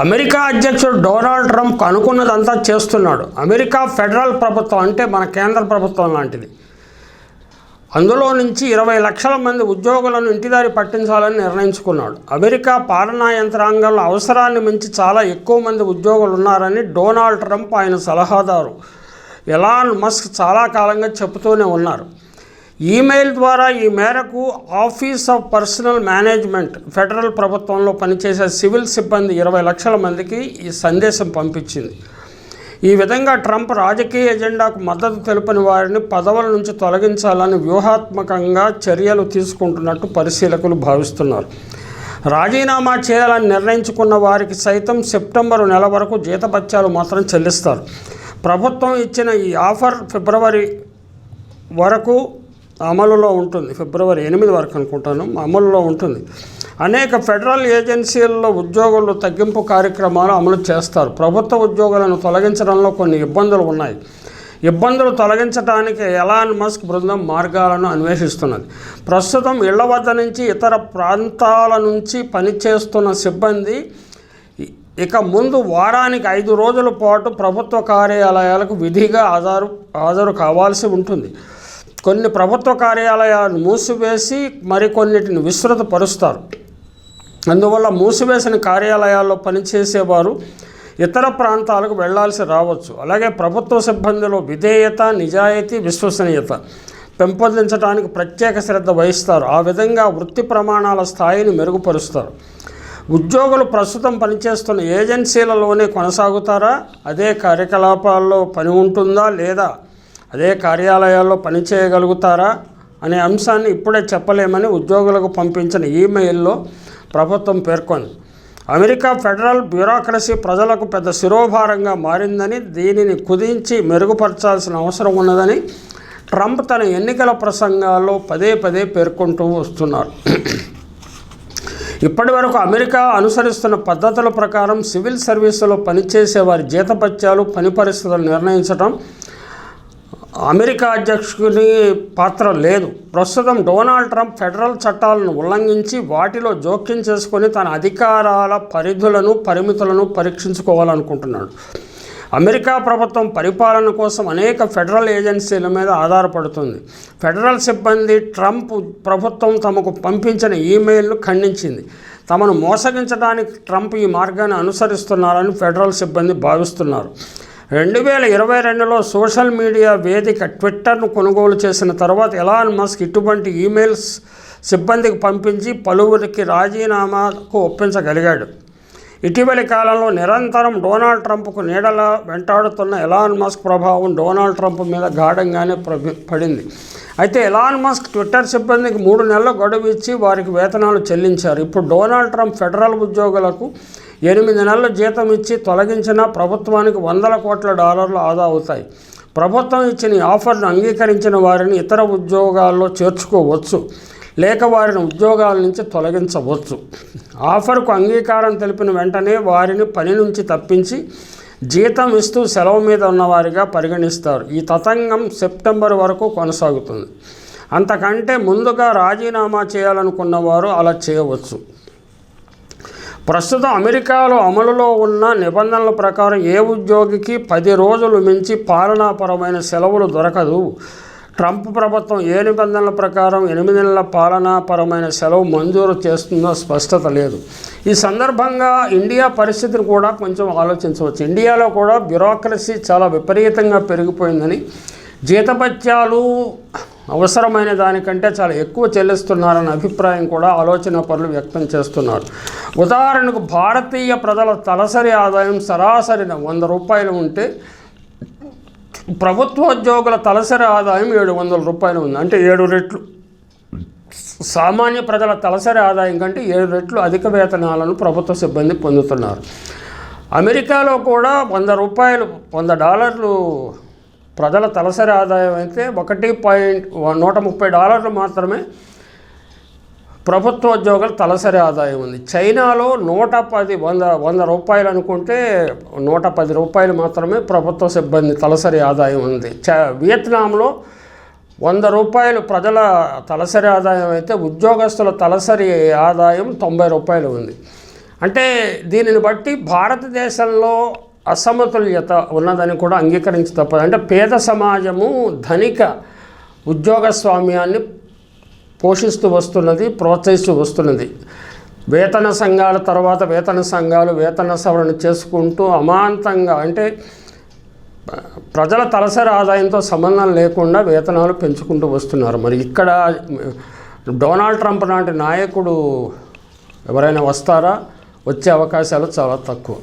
America అధ్యక్షుడు Donald Trump అనుకున్నదంతా చేస్తున్నాడు. America federal ప్రభుత్వం అంటే మన కేంద్ర ప్రభుత్వం లాంటిది. అందులో నుంచి ఇరవై లక్షల మంది ఉద్యోగులను ఇంటిదారి పట్టించాలని నిర్ణయించుకున్నాడు. అమెరికా పాలనా యంత్రాంగంలో అవసరాన్ని మించి చాలా ఎక్కువ మంది ఉద్యోగులు ఉన్నారని డొనాల్డ్ ట్రంప్ ఆయన సలహాదారు ఎలాన్ మస్క్ చాలా కాలంగా చెబుతూనే ఉన్నారు. ఈమెయిల్ ద్వారా ఈ మేరకు office of personnel management federal ప్రభుత్వంలో పనిచేసే సివిల్ సిబ్బంది ఇరవై లక్షల మందికి ఈ సందేశం పంపించింది. ఈ విధంగా ట్రంప్ రాజకీయ ఎజెండాకు మద్దతు తెలిపిన వారిని పదవుల నుంచి తొలగించాలని వ్యూహాత్మకంగా చర్యలు తీసుకుంటున్నట్టు పరిశీలకులు భావిస్తున్నారు. రాజీనామా చేయాలని నిర్ణయించుకున్న వారికి సైతం సెప్టెంబరు నెల వరకు జీతభత్యాలు మాత్రం చెల్లిస్తారు. ప్రభుత్వం ఇచ్చిన ఈ ఆఫర్ ఫిబ్రవరి వరకు అమలులో ఉంటుంది. ఫిబ్రవరి ఎనిమిది వరకు అనుకుంటాను. అమలులో ఉంటుంది. అనేక ఫెడరల్ ఏజెన్సీల్లో ఉద్యోగులు తగ్గింపు కార్యక్రమాలు అమలు చేస్తారు. ప్రభుత్వ ఉద్యోగులను తొలగించడంలో కొన్ని ఇబ్బందులు ఉన్నాయి. ఇబ్బందులు తొలగించడానికి ఎలాన్ మస్క్ బృందం మార్గాలను అన్వేషిస్తున్నది. ప్రస్తుతం ఇళ్ళ వద్ద నుంచి ఇతర ప్రాంతాల నుంచి పనిచేస్తున్న సిబ్బంది ఇక ముందు వారానికి ఐదు రోజుల పాటు ప్రభుత్వ కార్యాలయాలకు విధిగా హాజరు హాజరు కావాల్సి ఉంటుంది. కొన్ని ప్రభుత్వ కార్యాలయాలను మూసివేసి మరికొన్నిటిని విస్తృతపరుస్తారు. అందువల్ల మూసివేసిన కార్యాలయాల్లో పనిచేసేవారు ఇతర ప్రాంతాలకు వెళ్ళాల్సి రావచ్చు. అలాగే ప్రభుత్వ సిబ్బందిలో విధేయత నిజాయితీ విశ్వసనీయత పెంపొందించడానికి ప్రత్యేక శ్రద్ధ వహిస్తారు. ఆ విధంగా వృత్తి ప్రమాణాల స్థాయిని మెరుగుపరుస్తారు. ఉద్యోగులు ప్రస్తుతం పనిచేస్తున్న ఏజెన్సీలలోనే కొనసాగుతారా? అదే కార్యకలాపాల్లో పని ఉంటుందా లేదా? అదే కార్యాలయాల్లో పనిచేయగలుగుతారా అనే అంశాన్ని ఇప్పుడే చెప్పలేమని ఉద్యోగులకు పంపించిన ఈమెయిల్లో ప్రభుత్వం పేర్కొంది. అమెరికా ఫెడరల్ బ్యూరోక్రసీ ప్రజలకు పెద్ద శిరోభారంగా మారిందని దీనిని కుదించి మెరుగుపరచాల్సిన అవసరం ఉన్నదని ట్రంప్ తన ఎన్నికల ప్రసంగాల్లో పదే పదే పేర్కొంటూ వస్తున్నారు. ఇప్పటి వరకు అమెరికా అనుసరిస్తున్న పద్ధతుల ప్రకారం సివిల్ సర్వీసులో పనిచేసే వారి జీతపత్యాలు పని పరిస్థితులు నిర్ణయించడం అమెరికా అధ్యక్షుని పాత్ర లేదు. ప్రస్తుతం డొనాల్డ్ ట్రంప్ ఫెడరల్ చట్టాలను ఉల్లంఘించి వాటిలో జోక్యం చేసుకొని తన అధికారాల పరిధులను పరిమితులను పరీక్షించుకోవాలనుకుంటున్నాడు. అమెరికా ప్రభుత్వం పరిపాలన కోసం అనేక ఫెడరల్ ఏజెన్సీల మీద ఆధారపడుతుంది. ఫెడరల్ సిబ్బంది ట్రంప్ ప్రభుత్వం తమకు పంపించిన ఈమెయిల్ను ఖండించింది. తమను మోసగించడానికి ట్రంప్ ఈ మార్గాన్ని అనుసరిస్తున్నారని ఫెడరల్ సిబ్బంది భావిస్తున్నారు. రెండు వేల ఇరవై రెండులో సోషల్ మీడియా వేదిక ట్విట్టర్ను కొనుగోలు చేసిన తర్వాత ఎలాన్ మస్క్ ఇటువంటి ఈమెయిల్స్ సిబ్బందికి పంపించి పలువురికి రాజీనామాకు ఒప్పించగలిగాడు. ఇటీవలి కాలంలో నిరంతరం డొనాల్డ్ ట్రంప్కు నీడలా వెంటాడుతున్న ఎలాన్ మస్క్ ప్రభావం డొనాల్డ్ ట్రంప్ మీద గాఢంగానే పడింది. అయితే ఎలాన్ మస్క్ ట్విట్టర్ సిబ్బందికి మూడు నెలల గడువు ఇచ్చి వారికి వేతనాలు చెల్లించారు. ఇప్పుడు డొనాల్డ్ ట్రంప్ ఫెడరల్ ఉద్యోగులకు ఎనిమిది నెలల జీతం ఇచ్చి తొలగించినా ప్రభుత్వానికి వందల కోట్ల డాలర్లు ఆదా అవుతాయి. ప్రభుత్వం ఇచ్చిన ఆఫర్ను అంగీకరించిన వారిని ఇతర ఉద్యోగాల్లో చేర్చుకోవచ్చు. లేక వారిని ఉద్యోగాల నుంచి తొలగించవచ్చు. ఆఫర్కు అంగీకారం తెలిపిన వెంటనే వారిని పని నుంచి తప్పించి జీతం ఇస్తూ సెలవు మీద ఉన్నవారిగా పరిగణిస్తారు. ఈ తతంగం సెప్టెంబర్ వరకు కొనసాగుతుంది. అంతకంటే ముందుగా రాజీనామా చేయాలనుకున్న వారు అలా చేయవచ్చు. ప్రస్తుతం అమెరికాలో అమలులో ఉన్న నిబంధనల ప్రకారం ఏ ఉద్యోగికి పది రోజులు మించి పాలనాపరమైన సెలవులు దొరకదు. ట్రంప్ ప్రభుత్వం ఏ నిబంధనల ప్రకారం ఎనిమిది నెలల పాలనాపరమైన సెలవు మంజూరు చేస్తుందో స్పష్టత లేదు. ఈ సందర్భంగా ఇండియా పరిస్థితిని కూడా కొంచెం ఆలోచించవచ్చు. ఇండియాలో కూడా బ్యూరోక్రసీ చాలా విపరీతంగా పెరిగిపోయిందని జీతభత్యాలు అవసరమైన దానికంటే చాలా ఎక్కువ చెల్లిస్తున్నారన్న అభిప్రాయం కూడా ఆలోచన పనులు వ్యక్తం చేస్తున్నారు. ఉదాహరణకు భారతీయ ప్రజల తలసరి ఆదాయం సరాసరిన వంద రూపాయలు ఉంటే ప్రభుత్వోద్యోగుల తలసరి ఆదాయం ఏడు వందల రూపాయలు ఉంది. అంటే ఏడు రెట్లు. సామాన్య ప్రజల తలసరి ఆదాయం కంటే ఏడు రెట్లు అధిక వేతనాలను ప్రభుత్వ సిబ్బంది పొందుతున్నారు. అమెరికాలో కూడా వంద రూపాయలు వంద డాలర్లు ప్రజల తలసరి ఆదాయం అయితే ఒకటి పాయింట్ నూట ముప్పై డాలర్లు మాత్రమే ప్రభుత్వ ఉద్యోగుల తలసరి ఆదాయం ఉంది. చైనాలో నూట పది వంద వంద రూపాయలు అనుకుంటే నూట పది రూపాయలు మాత్రమే ప్రభుత్వ సిబ్బంది తలసరి ఆదాయం ఉంది. చ వియత్నాంలో వంద రూపాయలు ప్రజల తలసరి ఆదాయం అయితే ఉద్యోగస్తుల తలసరి ఆదాయం తొంభై రూపాయలు ఉంది. అంటే దీనిని బట్టి భారతదేశంలో అసమతుల్యత ఉన్నదని కూడా అంగీకరించి తప్పదు. అంటే పేద సమాజము ధనిక ఉద్యోగస్వామ్యాన్ని పోషిస్తూ వస్తున్నది ప్రోత్సహిస్తూ వస్తున్నది. వేతన సంఘాల తర్వాత వేతన సంఘాలు వేతన సవరణ చేసుకుంటూ అమాంతంగా అంటే ప్రజల తలసరి ఆదాయంతో సంబంధం లేకుండా వేతనాలు పెంచుకుంటూ వస్తున్నారు. మరి ఇక్కడ డొనాల్డ్ ట్రంప్ లాంటి నాయకుడు ఎవరైనా వస్తారా? వచ్చే అవకాశాలు చాలా తక్కువ.